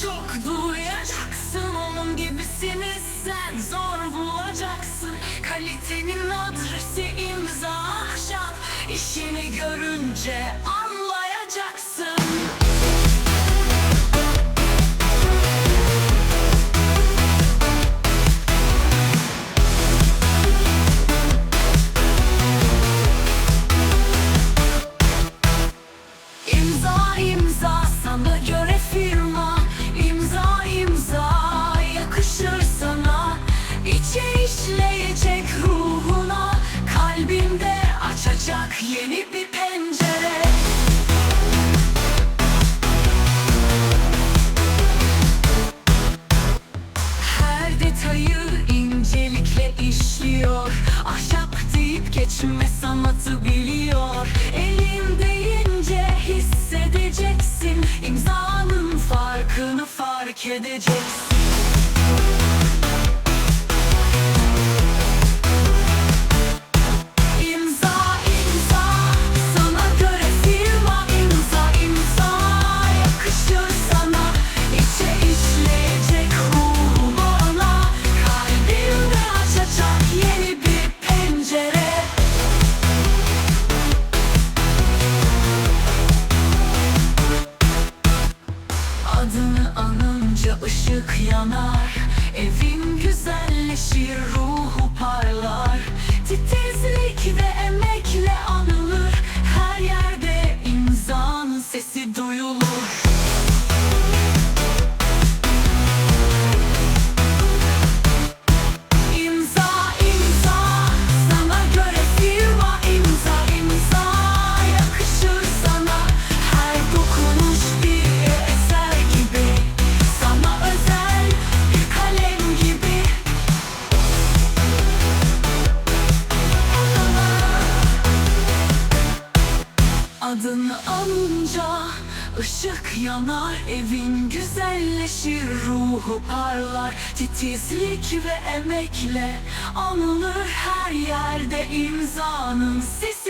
çok duyacaksın. Onun gibisini sen zor bulacaksın. Kalitenin adresi imza ahşap. İşini görünce anlayacaksın Her detayı incelikle işliyor. Ahşap deyip geçme sanatı biliyor. Deyince hissedeceksin. İmzanın farkını fark edeceksin Adını anınca ışık yanar. Evin güzelleşir ruhu parlar. Titizlik ve emekle anılır. Her yerde imzanın sesi duyulur Adını anınca ışık yanar Evin güzelleşir ruhu parlar. Titizlik ve emekle anılır her yerde imzanın sesi